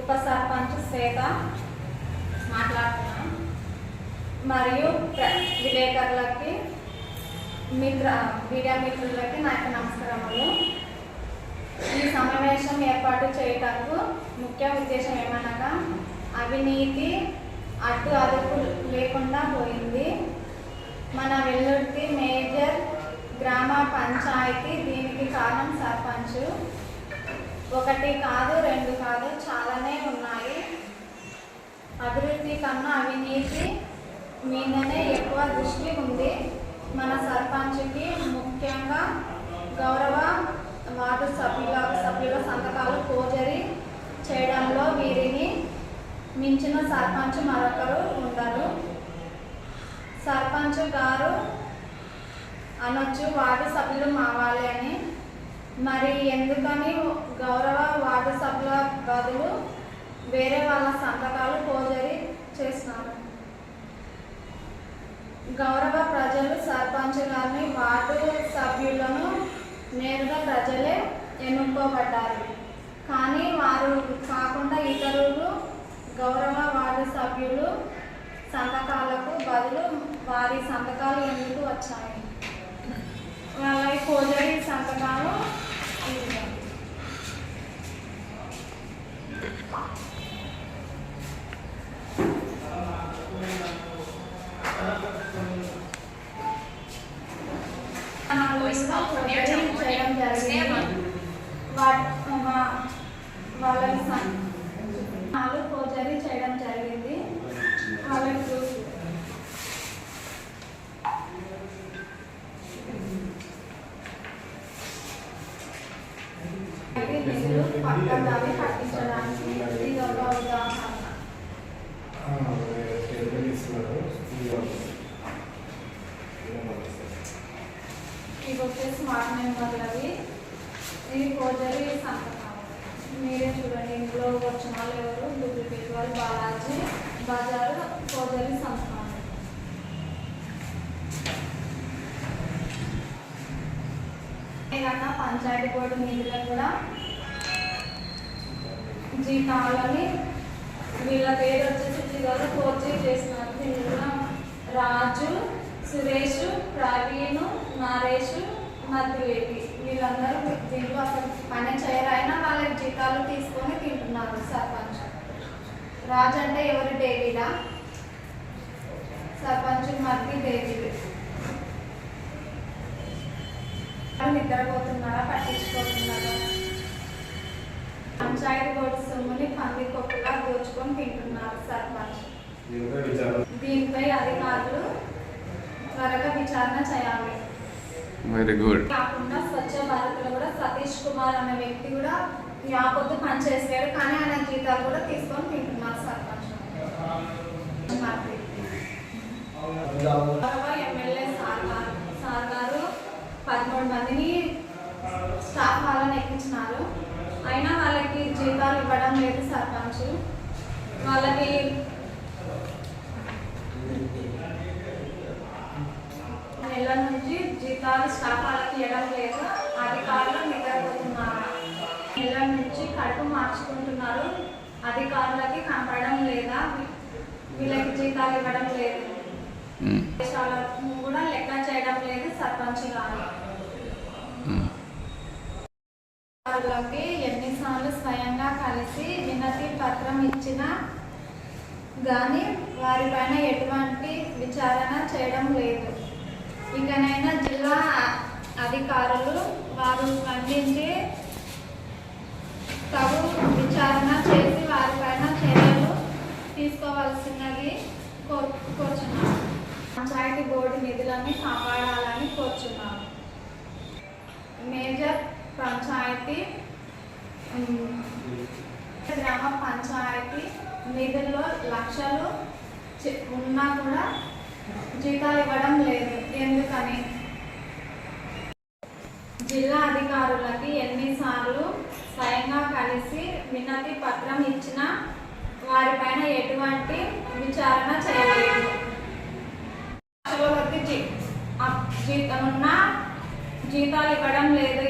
ఉప సర్పంచ్ శ్వేత మాట్లాడుతున్నాను మరియు విలేకరులకి మిత్ర మీడియా మిత్రులకి నా యొక్క నమస్కారములు. ఈ సమావేశం ఏర్పాటు చేయటకు ముఖ్య ఉద్దేశం ఏమనగా అవినీతి అడ్డు అదుపు లేకుండా పోయింది. మన వెల్లుర్తి మేజర్ గ్రామ పంచాయతీ దీనికి కారణం సర్పంచ్. ఒకటి కాదు రెండు కాదు చాలానే ఉన్నాయి. అభివృద్ధి కన్నా అవినీతి మీదనే ఎక్కువ దృష్టి ఉంది. మన సర్పంచ్కి ముఖ్యంగా గౌరవ వార్డు సభ్యుల సభ్యుల సంతకాలు ఫోర్జరీ చేయడంలో వీరిని మించిన సర్పంచ్ మరొకరు ఉండరు. సర్పంచ్ గారు అనొచ్చు వార్డు సభ్యులు మావాలి అని మరి ఎందుకని గౌరవ వార్డు సభ్యుల బదులు వేరే వాళ్ళ సంతకాలు ఫోర్జరీ చేస్తున్నారు? గౌరవ ప్రజలు సర్పంచ్ గారిని వార్డు సభ్యులను నేరుగా ప్రజలే ఎన్నుకోబడ్డారు. కానీ వారు కాకుండా ఇతరులు గౌరవ వార్డు సభ్యులు సంతకాలకు బదులు వారి సంతకాలు ఎందుకు వచ్చాయి? వాళ్ళ ఫోర్జరీ సంతకాలు ఇవ్వండి. చేయడం జరిగింది వా- వా- వాళ్ళకి సం- నాలుగు ఫోర్జరీ చేయడం జరిగింది వాళ్ళకి చూసి అయితే పక్కన కట్టించడానికి ఇది ఉదాహరణ ఇవి వచ్చేసి స్మార్ట్ ఫోర్జరీ మీరే చూడండి ఇంట్లో వచ్చిన వాళ్ళు ఎవరు డూప్లికేట్ వాళ్ళు బాలాజీ బజారు ఫోర్జరీ సంతకాలు ఏదన్నా పంచాయతీ బోర్డు నిధులకు కూడా జీతాలని వీళ్ళ పేరు వచ్చేసి జీతాలు ఫోర్జరీ చేస్తున్నారు. దీనిలో రాజు సురేష్ ప్రవీణ్ నరేష్ మధ్యవేటి వీళ్ళందరూ దీంట్లో అసలు పని చేయరైనా వాళ్ళకి జీతాలు తీసుకొని తింటున్నారు సర్పంచ్. రాజు అంటే ఎవరు? డేవిడా. సర్పంచ్ మధ్య డేవిడ్. నిద్రపోతున్నారా? పట్టించుకోతున్నారా? పంచాయతీ బోర్డు సొమ్ముని పంది కొప్పుగా దోచుకొని తింటున్నారు సర్పంచ్ దీనిపై అధికారులు త్వరగా విచారణ చేయాలి. వెరీ గుడ్ కాకుండా స్వచ్ఛ భారత్లో కూడా సతీష్ కుమార్ అనే వ్యక్తి కూడా యాపొద్దు పనిచేసాడు కానీ ఆయన జీతాలు కూడా తీసుకొని తింటున్నారు సర్పంచ్ ఎమ్మెల్యే సార్ గారు సార్ గారు పదమూడు మందిని స్టాఫ్ వాళ్ళని ఎక్కించినారు. అయినా వాళ్ళకి జీతాలు ఇవ్వడం లేదు సర్పంచ్. వాళ్ళకి నెల నుంచి జీతాలు స్టాఫ్ వాళ్ళకి ఇవ్వడం లేదు. అధికారులు నిద్రపోతున్నారు. నెల నుంచి కడుపు మార్చుకుంటున్నారు. అధికారులకి కనపడడం లేదా వీళ్ళకి జీతాలు ఇవ్వడం లేదు. కూడా లెక్క చేయడం లేదు సర్పంచ్ గారు వాళ్ళకి ఎన్నిసార్లు స్వయంగా కలిసి వినతి పత్రం ఇచ్చినా కానీ వారిపైన ఎటువంటి విచారణ చేయడం లేదు. ఇకనైనా జిల్లా అధికారులు వారు స్పందించి తగు విచారణ చేసి వారిపైన చర్యలు తీసుకోవాల్సినది కోరు పంచాయతీ బోర్డు నిధులని కాపాడాలని కోరుచున్నాను మేజర్ పంచాయతీ గ్రామ పంచాయతీ నిధుల్లో లక్షలు ఉన్నా కూడా జీతాలు ఇవ్వడం లేదు. ఎందుకని? జిల్లా అధికారులకి ఎన్నిసార్లు స్వయంగా కలిసి వినతి పత్రం ఇచ్చినా వారిపైన ఎటువంటి విచారణ చేయలేదు. జీతం ఉన్నా జీతాలు ఇవ్వడం లేదు.